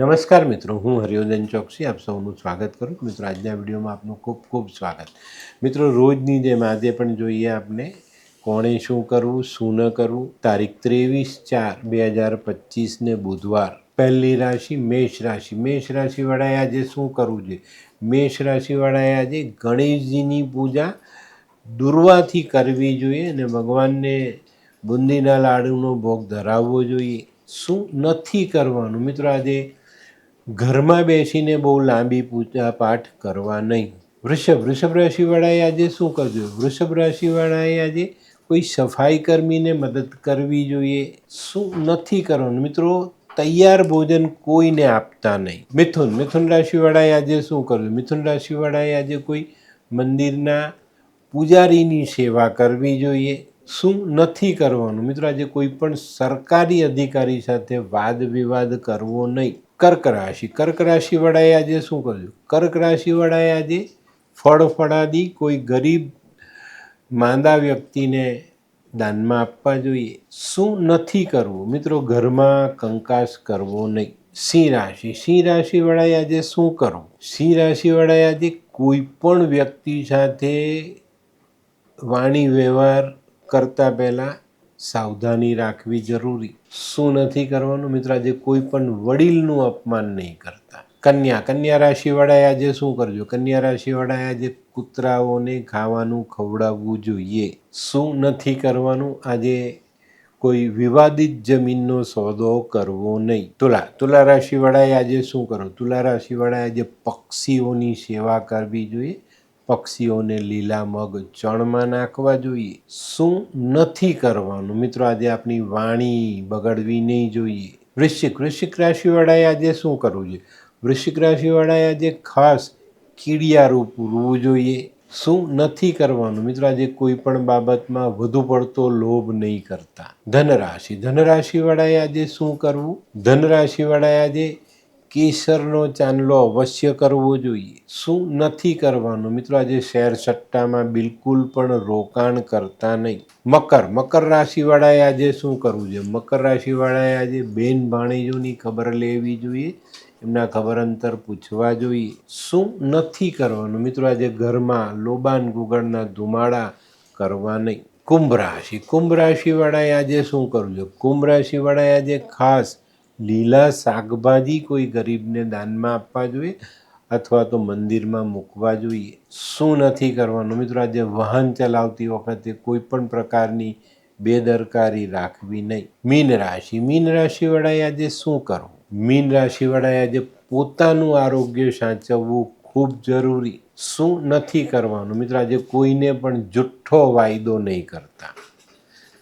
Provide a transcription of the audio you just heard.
નમસ્કાર મિત્રો, હું હરિયોદન ચોકસી, આપ સૌનું સ્વાગત કરું. મિત્રો, આજના વિડીયોમાં આપનું ખૂબ ખૂબ સ્વાગત. મિત્રો, રોજની જેમ આજે પણ જોઈએ આપણે કોણે શું કરવું, શું ન કરવું? તારીખ ત્રેવીસ ચાર બે હજાર પચીસને બુધવાર. પહેલી રાશિ મેષ રાશિ. મેષ રાશિવાળાએ આજે શું કરવું જોઈએ? મેષ રાશિવાળાએ આજે ગણેશજીની પૂજા દુર્વાથી કરવી જોઈએ અને ભગવાનને બુંદીના લાડુનો ભોગ ધરાવવો જોઈએ. શું નથી કરવાનું? મિત્રો, આજે ઘરમાં બેસીને બહુ લાંબી પૂજા પાઠ કરવા નહીં. વૃષભ વૃષભ રાશિવાળાએ આજે શું કરવું વૃષભ રાશિવાળાએ આજે કોઈ સફાઈ કર્મીને મદદ કરવી જોઈએ? શું નથી કરવાનું? મિત્રો, તૈયાર ભોજન કોઈને આપતા નહીં. મિથુન મિથુન રાશિવાળાએ આજે શું કરવું મિથુન રાશિવાળાએ આજે કોઈ મંદિરના પૂજારીની સેવા કરવી જોઈએ? શું નથી કરવાનું? મિત્રો, આજે કોઈ પણ સરકારી અધિકારી સાથે વાદ વિવાદ કરવો નહીં. કર્ક રાશિ. કર્ક રાશિવાળાએ આજે શું કર્યું? કર્ક રાશિવાળાએ આજે ફળ ફળાદી કોઈ ગરીબ માંદા વ્યક્તિને દાનમાં આપવા જોઈએ. શું નથી કરવું? મિત્રો, ઘરમાં કંકાસ કરવો નહીં. સિંહ રાશિ. સિંહ રાશિવાળાએ આજે શું કરવું? સિંહ રાશિવાળાએ આજે કોઈ પણ વ્યક્તિ સાથે વાણી વ્યવહાર કરતાં પહેલાં સાવધાની રાખવી જરૂરી. શું નથી કરવાનું? મિત્રો, આજે કોઈ પણ વડીલનું અપમાન નહીં કરતા. કન્યા કન્યા રાશિવાળાએ આજે શું કરજો? કન્યા રાશિવાળાએ આજે કૂતરાઓને ખાવાનું ખવડાવવું જોઈએ. શું નથી કરવાનું? આજે કોઈ વિવાદિત જમીનનો સોદો કરવો નહીં. તુલા તુલા રાશિવાળાએ આજે શું કરો? તુલા રાશિવાળાએ આજે પક્ષીઓની સેવા કરવી જોઈએ. પક્ષીઓને લીલા મગ ચણમાં નાખવા જોઈએ. શું નથી કરવાનું? મિત્રો, આજે આપણી વાણી બગડવી નહીં જોઈએ. વૃશ્ચિક વૃશ્ચિક રાશિવાળાએ આજે શું કરવું જોઈએ? વૃશ્ચિક રાશિવાળાએ આજે ખાસ કીડિયારૂપ પૂરવું જોઈએ. શું નથી કરવાનું? મિત્રો, આજે કોઈ પણ બાબતમાં વધુ પડતો લોભ નહીં કરતા. ધનરાશિ, ધનરાશિવાળાએ આજે શું કરવું? ધનરાશિવાળાએ આજે કેસરનો ચાંદલો અવશ્ય કરવો જોઈએ. શું નથી કરવાનું? મિત્રો, આજે શેર સટ્ટામાં બિલકુલ પણ રોકાણ કરતા નહીં. મકર મકર રાશિવાળાએ આજે શું કરવું જોઈએ? મકર રાશિવાળાએ આજે બેન ભાણેજોની ખબર લેવી જોઈએ, એમના ખબર અંતર પૂછવા જોઈએ. શું નથી કરવાનું? મિત્રો, આજે ઘરમાં લોબાન ગુગળના ધુમાડા કરવા નહીં. કુંભ રાશિ, કુંભ રાશિવાળાએ આજે શું કરવું જોઈએ? કુંભ રાશિવાળાએ આજે ખાસ લીલા શાકભાજી કોઈ ગરીબને દાનમાં આપવા જોઈએ અથવા તો મંદિરમાં મૂકવા જોઈએ? શું નથી કરવાનું? મિત્રો, આજે વાહન ચલાવતી વખતે કોઈ પણ પ્રકારની બેદરકારી રાખવી નહીં. મીન રાશિ. મીન રાશિવાળાએ આજે શું કરવું? મીન રાશિવાળાએ આજે પોતાનું આરોગ્ય સાચવવું ખૂબ જરૂરી. શું નથી કરવાનું? મિત્રો, આજે કોઈને પણ જુઠ્ઠો વાયદો નહીં કરતા.